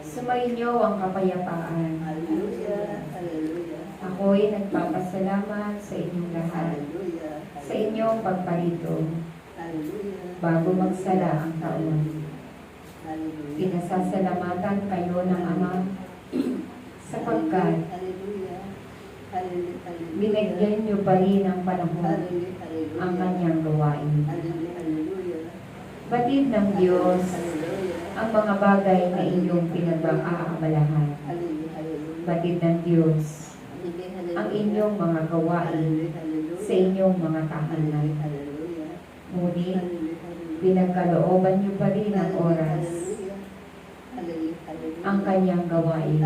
Sumainyo ang kapayapaan. Hallelujah. Hallelujah. Ako'y nagpapasalamat sa inyong lahat Hallelujah. sa inyong pagparito Hallelujah. bago magsala ang taon. Hallelujah. Pinasasalamatan kayo ng Ama sapagkat binigyan niyo pa rin ng panahon Hallelujah. Ang kanyang gawain. Batid ng Diyos. Ang mga bagay na inyong. Hallelujah. Batid ng Diyos ang inyong mga gawain sa inyong mga tahanan. Ngunit, pinagkalooban niyo pa rin ng oras ang kanyang gawain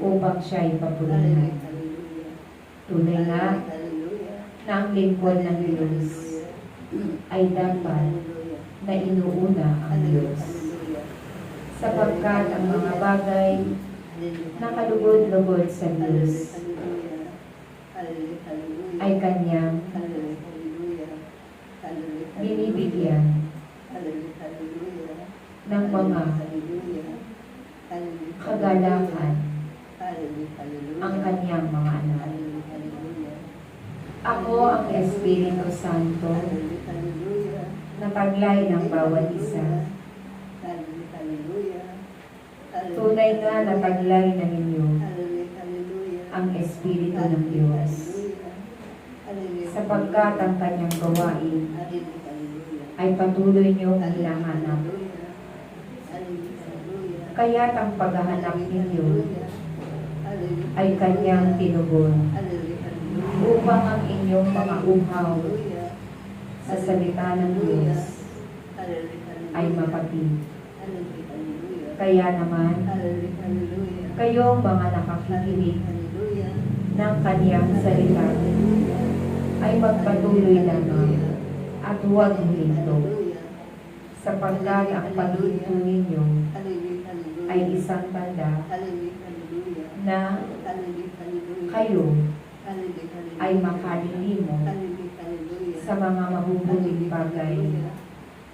upang papurihan. Hallelujah. Tunay Hallelujah. na ang lingkod ng Diyos ay dapat na inuuna ang Diyos. Sapagkat ang mga bagay nakalugod-lugod sa Diyos ay kanyang binibigyan ng mga kagalakan ang kanyang mga anak. Ako ang Espiritu Santo na taglay ng bawat isa. Tunay na taglay na ninyo ang Espiritu ng Diyos. Sapagkat ang kanyang gawain ay patuloy niyong hinahanap. Kaya't ang paghahanap ninyo ay kanyang tinugon upang ang inyong mga uhaw sa salita ng Diyos ay mapatid. Kaya naman, kayong mga nakakikinig ng kaniyang salita. Ay magpatuloy lamang at huwag huminto. Sapagkat ang paghinto ninyo ay isang tanda na kayo ay makalilimo sa mga mabubuting bagay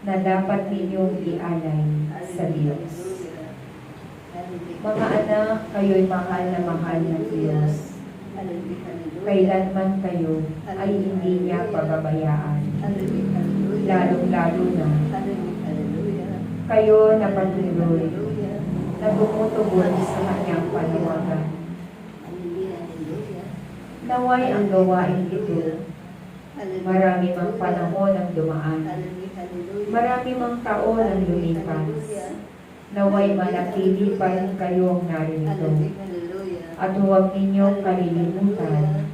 na dapat ninyong ialay sa Diyos. Mga anak, kayo'y mahal na mahal ng Diyos. Kailanman kayo ay hindi niya pababayaan. Lalong-lalo na kayo na patuloy na tumutugon sa kanyang panawagan. Naway ang gawain ito. Marami mang panahon ang dumaan. Marami mang taon ang lumipas. Naway manatili pa rin kayong narinito. At huwag ninyong kalilimutan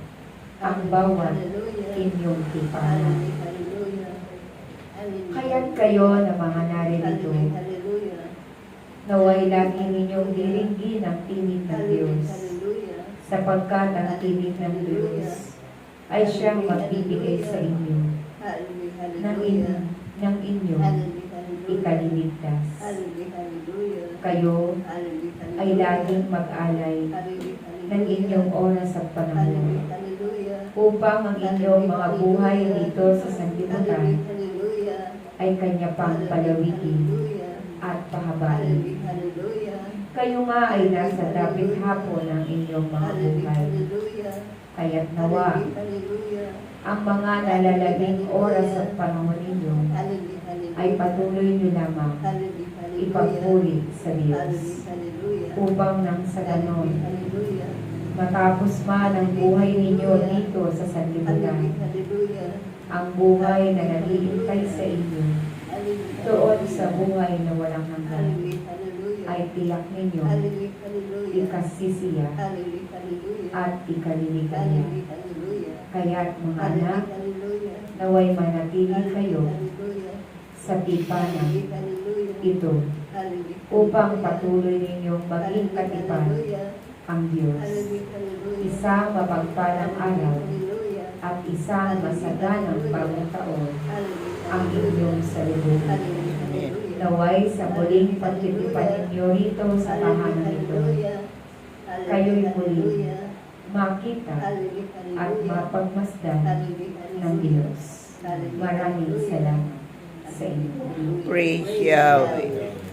ang bawat inyong tipanan. Kaya't kayo na mga narinito, naway lagi ninyong diringgin ang tinig ng Diyos, sapagkat ang tinig ng Diyos ay siyang magbibigay sa inyo ng, in, ng inyong ikaliligtas. Kayo ay laging mag-alay ng inyong oras at panahon upang ang inyong mga buhay dito sa sanlibutan ay kanya pang palawikin at pahabain. Kayo nga ay nasa dapit hapon ng inyong mga buhay. Kaya't nawa ang mga nalalabing oras at panahon ninyo ay patuloy nyo lamang ipagpuri sa Diyos. Upang nang sa ganon matapos man ang buhay ninyo dito sa sanlibutan ang buhay na naghihintay sa inyo doon sa buhay na walang hanggan. Ay tiyak ninyo ikasisiya at ikaliligaya. Kaya't mga anak, naway manatili kayo sa tipanan ito. Upang patuloy ninyong maging katipan ang Diyos. Isang mapagpalang araw at isang masaganang bagong taon ang inyong salubungan. Naway sa muling pagtitipan ninyo rito sa tahanan ito, kayo'y muli makita at mapagmasdan ng Diyos. Maraming salamat. Praise Yahweh.